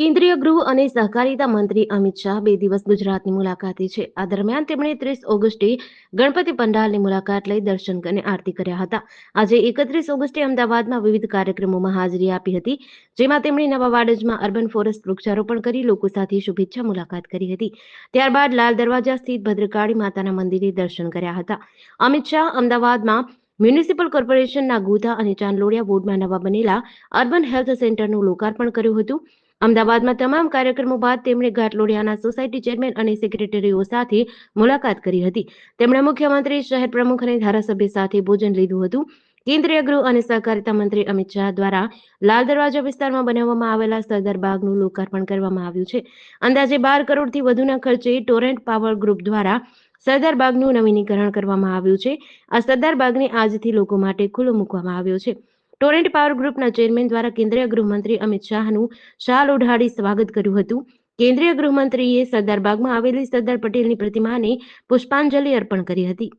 કેન્દ્રીય ગૃહ અને સહકારિતા મંત્રી અમિત શાહ બે દિવસ ગુજરાતની મુલાકાતે છે. આ દરમિયાન તેમણે ત્રીસ ઓગસ્ટે ગણપતિ પંડાલની મુલાકાત લઈ દર્શન અને આરતી કર્યા હતા. આજે એકત્રીસ ઓગસ્ટે અમદાવાદમાં વિવિધ કાર્યક્રમોમાં હાજરી આપી હતી, જેમાં તેમણે નવા વાડજમાં અર્બન ફોરેસ્ટ વૃક્ષારોપણ કરી, લોકો સાથે શુભેચ્છા મુલાકાત કરી હતી. ત્યારબાદ લાલ દરવાજા સ્થિત ભદ્રકાળી માતાના મંદિરે દર્શન કર્યા હતા. અમિત શાહ અમદાવાદમાં મ્યુનિસિપલ કોર્પોરેશનના ગોધા અને ચાંદલોડિયા વોર્ડમાં નવા બનેલા અર્બન હેલ્થ સેન્ટરનું લોકાર્પણ કર્યું હતું. અમદાવાદમાં તમામ કાર્યક્રમો બાદ તેમણે ઘાટલોડિયાના સોસાયટી ચેરમેન અને સેક્રેટરીઓ સાથે મુલાકાત કરી હતી. તેમણે મુખ્યમંત્રી, શહેર પ્રમુખ અને ધારાસભ્ય સાથે ભોજન લીધું હતું. કેન્દ્રીય ગૃહ અને સહકારિતા મંત્રી અમિત શાહ દ્વારા લાલ દરવાજા વિસ્તારમાં બનાવવામાં આવેલા સરદાર બાગનું લોકાર્પણ કરવામાં આવ્યું છે. અંદાજે બાર કરોડથી વધુના ખર્ચે ટોરેન્ટ પાવર ગ્રુપ દ્વારા સરદાર બાગનું નવીનીકરણ કરવામાં આવ્યું છે. આ સરદાર બાગને આજથી લોકો માટે ખુલ્લો મૂકવામાં આવ્યો છે. ટોરેન્ટ પાવર ગ્રુપના ચેરમેન દ્વારા કેન્દ્રીય ગૃહમંત્રી અમિત શાહનું શાલ ઓઢાડી સ્વાગત કર્યું હતું. કેન્દ્રીય ગૃહમંત્રીએ સરદાર બાગમાં આવેલી સરદાર પટેલની પ્રતિમાને પુષ્પાંજલિ અર્પણ કરી હતી.